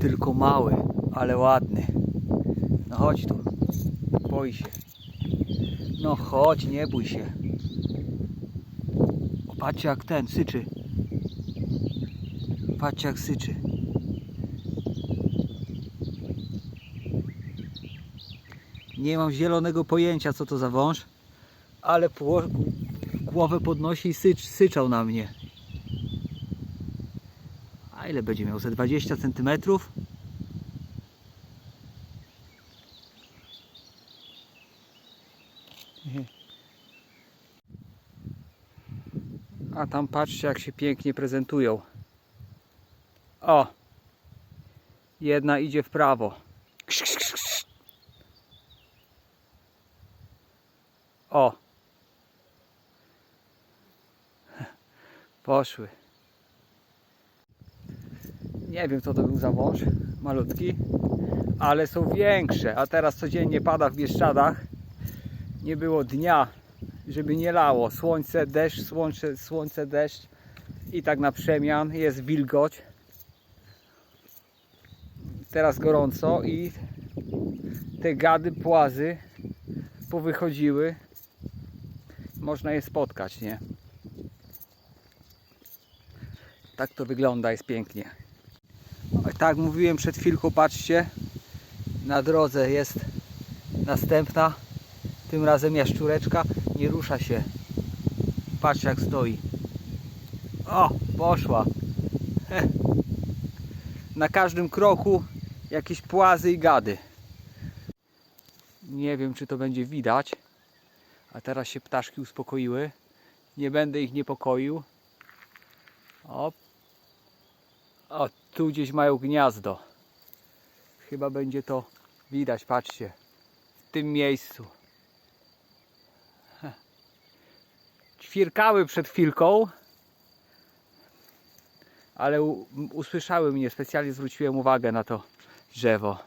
tylko mały, ale ładny. No chodź tu. Boi się. No chodź, nie bój się. O, patrzcie jak ten syczy. Patrzcie jak syczy. Nie mam zielonego pojęcia co to za wąż, ale głowę podnosi i sycz, syczał na mnie. A ile będzie miał? Ze 20 cm? A tam patrzcie jak się pięknie prezentują. O! Jedna idzie w prawo. O! Poszły. Nie wiem co to był za wąż, malutki, ale są większe. A teraz codziennie pada w Bieszczadach. Nie było dnia, żeby nie lało. Słońce, deszcz, słońce, słońce, deszcz i tak na przemian. Jest wilgoć. Teraz gorąco i te gady, płazy powychodziły. Można je spotkać, nie? Tak to wygląda, jest pięknie. Tak mówiłem przed chwilką, patrzcie, na drodze jest następna, tym razem jaszczureczka, nie rusza się. Patrz jak stoi. O, poszła. Na każdym kroku jakieś płazy i gady. Nie wiem czy to będzie widać, a teraz się ptaszki uspokoiły. Nie będę ich niepokoił. O, o, tu gdzieś mają gniazdo. Chyba będzie to widać, patrzcie. W tym miejscu. Heh. Ćwierkały przed chwilką. Ale usłyszały mnie, specjalnie zwróciłem uwagę na to drzewo.